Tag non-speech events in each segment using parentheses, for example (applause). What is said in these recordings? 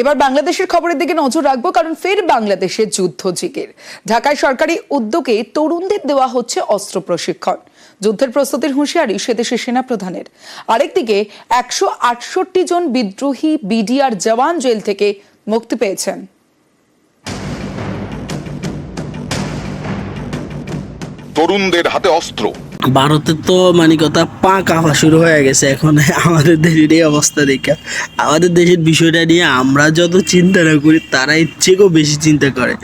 এবার বাংলাদেশের খবরের দিকে নজর রাখব, কারণ ফের বাংলাদেশের যুদ্ধ জিগের ঢাকায় সরকারি উদ্যোগে তরুণদের দেওয়া হচ্ছে অস্ত্র প্রশিক্ষণ। যুদ্ধের প্রস্তুতির হুঁশিয়ারি সেদেশের সেনাপ্রধানের। আরেকদিকে একশো আটষট্টি জন বিদ্রোহী বিডিআর জওয়ান জেল থেকে মুক্তি পেয়েছেন। তরুণদের হাতে অস্ত্র। ভারতের তো মানে কথা পা কাঁপা শুরু হয়ে গেছে, এখন আমাদের দেশের এই অবস্থা দেখে। আমাদের দেশের বিষয়টা নিয়ে আমরা যত চিন্তা না করি, তারা এর থেকেও বেশি চিন্তা করে।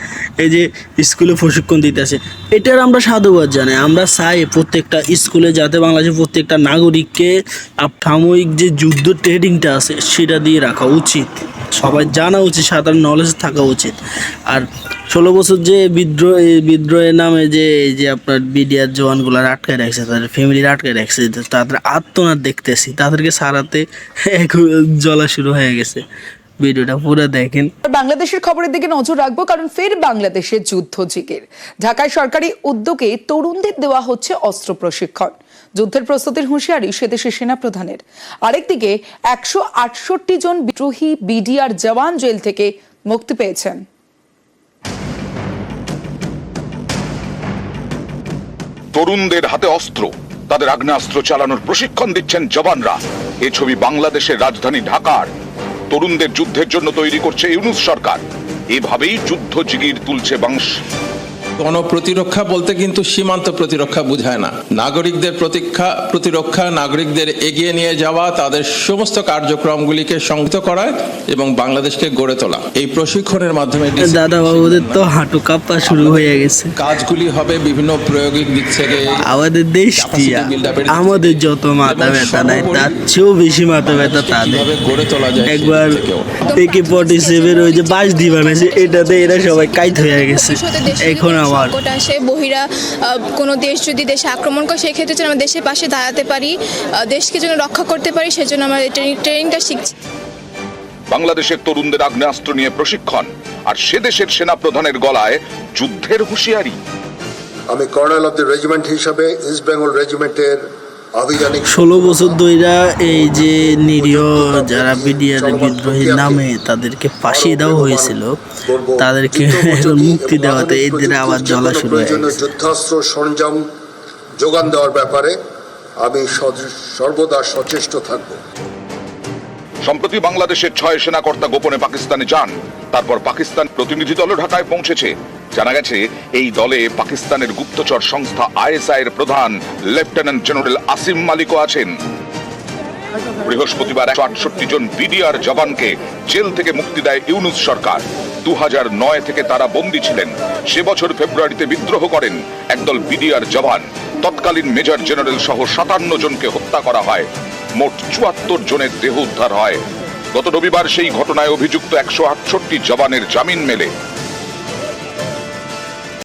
এই যে স্কুলে প্রশিক্ষণ দিতেছে, এটার আমরা সাধুবাদ জানাই। আমরা চাই প্রত্যেকটা স্কুলে যাতে বাংলাদেশের প্রত্যেকটা নাগরিককে সাময়িক যে যুদ্ধ ট্রেডিংটা আছে, সেটা দিয়ে রাখা উচিত। সবাই জানা উচিত, সাধারণ নলেজ থাকা উচিত। আর ষোলো বছর যে বিদ্রোহ বিদ্রোহের নামে যে, এই যে আপনার বিডিআর জওয়ানগুলার আটকায় রাখছে, তাদের ফ্যামিলির আটকায় রাখছে তাদের আত্মনাদ দেখতেছি। তাদেরকে সারাতে জ্বলা শুরু হয়ে গেছে। ভিডিওটা পুরো দেখেন। বাংলাদেশের খবরের দিকে নজর রাখব, কারণ ফের বাংলাদেশের যুদ্ধ জিগের। ঢাকায় সরকারি উদ্যোগে তরুণদের দেওয়া হচ্ছে অস্ত্র প্রশিক্ষণ। যুদ্ধের প্রস্তুতির হুঁশিয়ারি সেদেশের সেনাপ্রধানের আরেকদিকে একশো আটষট্টি জন বিদ্রোহী বিডিআর জওয়ান জেল থেকে মুক্তি পেয়েছেন। তরুণদের হাতে অস্ত্র। তাদের আগ্নেয়াস্ত্র চালানোর প্রশিক্ষণ দিচ্ছেন জবানরা এ ছবি বাংলাদেশের রাজধানী ঢাকার। তরুণদের যুদ্ধের জন্য তৈরি করছে ইউনুস সরকার। এভাবেই যুদ্ধ জিগির তুলছে বাংশ। গণপ্রতিরক্ষা বলতে কিন্তু সীমান্ত প্রতিরক্ষা বোঝায় না। নাগরিকদের প্রতীক্ষা প্রতিরক্ষা নাগরিকদের এগিয়ে নিয়ে যাওয়া তাদের সমস্ত কার্যক্রমগুলিকে সংযুক্ত করা এবং বাংলাদেশকে গড়ে তোলা। এই প্রশিক্ষণের মাধ্যমে দাদা বাবুদের তো হাঁটু কাঁপা শুরু হয়ে গেছে। কাজগুলি হবে বিভিন্ন প্রয়োগিক দিক থেকে আমাদের দিক আমাদের যত মাথা ব্যথা নাই তার চেয়েও বেশি মাথা ব্যথা তাদের। গড়ে তোলা যায় একবার। একে ফর্টি সেভেন ওই যে বাস দি বানাইছে এটাতে এরা সবাই কাইত হয়ে গেছে। এখন সংকট আসে বহিরা আহ, কোনো দেশ যদি দেশে আক্রমণ করে সেই ক্ষেত্রে যেন আমরা দেশের পাশে দাঁড়াতে পারি দেশকে যেন রক্ষা করতে পারি সেজন্য আমরা ট্রেনিংটা শিখছি। বাংলাদেশের তরুণদের আগ্নেয়াস্ত্র নিয়ে প্রশিক্ষণ আর সে দেশের সেনা প্রধানের গলায় যুদ্ধের হুঁশিয়ারি। আমি কর্নেল অফ দ্য রেজিমেন্ট হিসাবে ইস্ট বেঙ্গল রেজিমেন্টের ষোলো বছর ধইরা এই যে নিরীহ যারা বিডিআর বিদ্রোহীর নামে তাদেরকে ফাঁসিয়ে দেওয়া হয়েছিল তাদেরকে (laughs) মুক্তি দেওয়াতে এদের আবার জ্বলা শুরু হয়ে। যুদ্ধাস্ত্র সরঞ্জাম যোগান দেওয়ার ব্যাপারে আমি সর্বদা সচেষ্ট থাকব। সম্প্রতি বাংলাদেশের ছয় সেনাকর্তা গোপনে পাকিস্তানে যান তারপর পাকিস্তান প্রতিনিধি দল ঢাকায় পৌঁছেছে। জানা গেছে, এই দলে পাকিস্তানের গুপ্তচর সংস্থা আইএসআই এর প্রধান লেফটেন্যান্ট জেনারেল আসিম মালিকও আছেন। বৃহস্পতিবার একশো আটষট্টি জন বিডিআর জওয়ানকে জেল থেকে মুক্তি দেয় ইউনুস সরকার। দু নয় থেকে তারা বন্দী ছিলেন। সে বছর ফেব্রুয়ারিতে বিদ্রোহ করেন একদল বিডিআর জওয়ান। তৎকালীন মেজর জেনারেল সহ সাতান্ন জনকে হত্যা করা হয়। মোট চুয়াত্তর জনের দেহ উদ্ধার হয়। গত রবিবার সেই ঘটনায় অভিযুক্ত একশো আটষট্টি জওয়ানের জামিন মেলে।